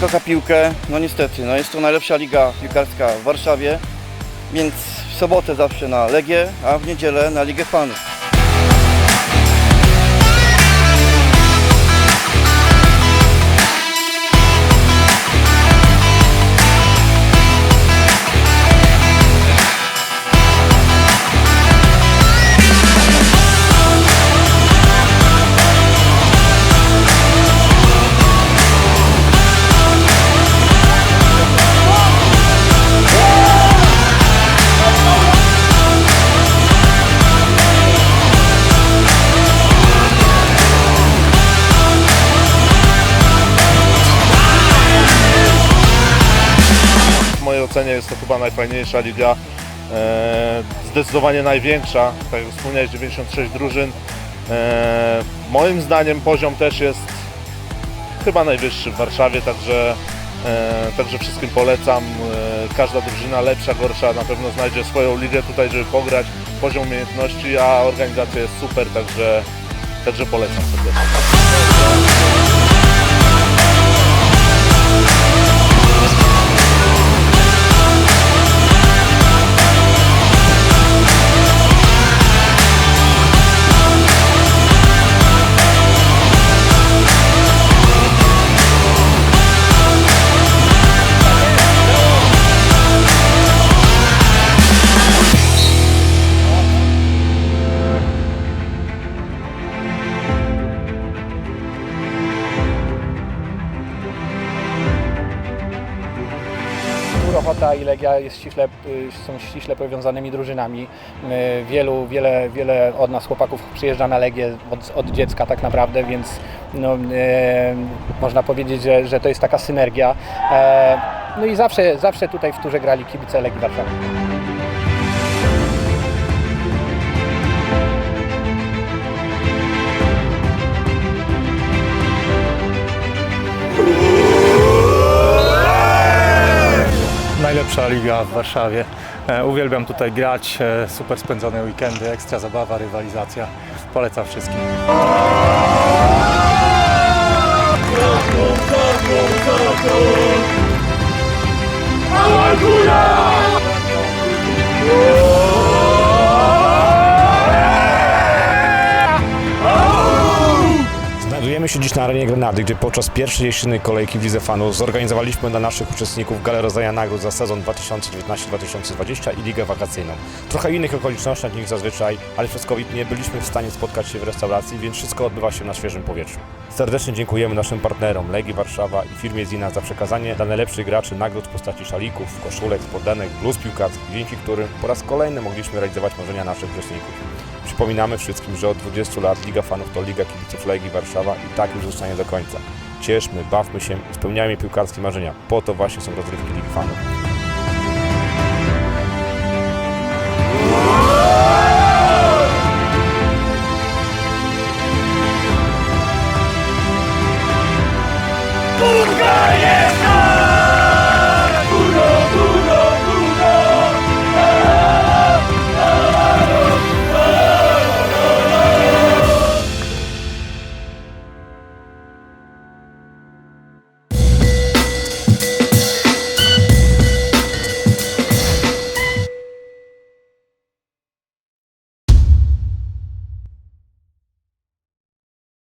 kocha piłkę. No niestety, no jest to najlepsza liga piłkarska w Warszawie, więc w sobotę zawsze na Legię, a w niedzielę na Ligę Fanów. Ocenie jest to chyba najfajniejsza liga, e, zdecydowanie największa, tak jak wspomniałeś, 96 drużyn. E, moim zdaniem poziom też jest chyba najwyższy w Warszawie, także, e, także wszystkim polecam. E, każda drużyna lepsza, gorsza na pewno znajdzie swoją ligę tutaj, żeby pograć, poziom umiejętności, a organizacja jest super, także, także polecam serdecznie. Ochota i Legia jest ściśle, y, są ściśle powiązanymi drużynami. Y, Wielu, wiele, wiele od nas chłopaków przyjeżdża na Legię od, od dziecka tak naprawdę, więc no, y, można powiedzieć, że, że to jest taka synergia. E, No i zawsze, zawsze tutaj w Turze grali kibice Legii Warszawy. Najlepsza liga w Warszawie. E, Uwielbiam tutaj grać, e, super spędzone weekendy, ekstra zabawa, rywalizacja. Polecam wszystkim. Znajdujemy się dziś na arenie Grenady, gdzie podczas pierwszej jesiennej kolejki w Lidze Fanów zorganizowaliśmy dla naszych uczestników galę rozdania nagród za sezon 2019-2020 i ligę wakacyjną. Trochę innych okolicznościach niż zazwyczaj, ale przez COVID nie byliśmy w stanie spotkać się w restauracji, więc wszystko odbywa się na świeżym powietrzu. Serdecznie dziękujemy naszym partnerom Legii Warszawa i firmie Zina za przekazanie dla najlepszych graczy nagród w postaci szalików, koszulek, spodenek, bluz piłkarskich, dzięki którym po raz kolejny mogliśmy realizować marzenia naszych uczestników. Przypominamy wszystkim, że od 20 lat Liga Fanów to Liga Kibiców Legii Warszawa i tak już zostanie do końca. Cieszmy, bawmy się spełniajmy piłkarskie marzenia. Po to właśnie są rozrywki Ligi Fanów.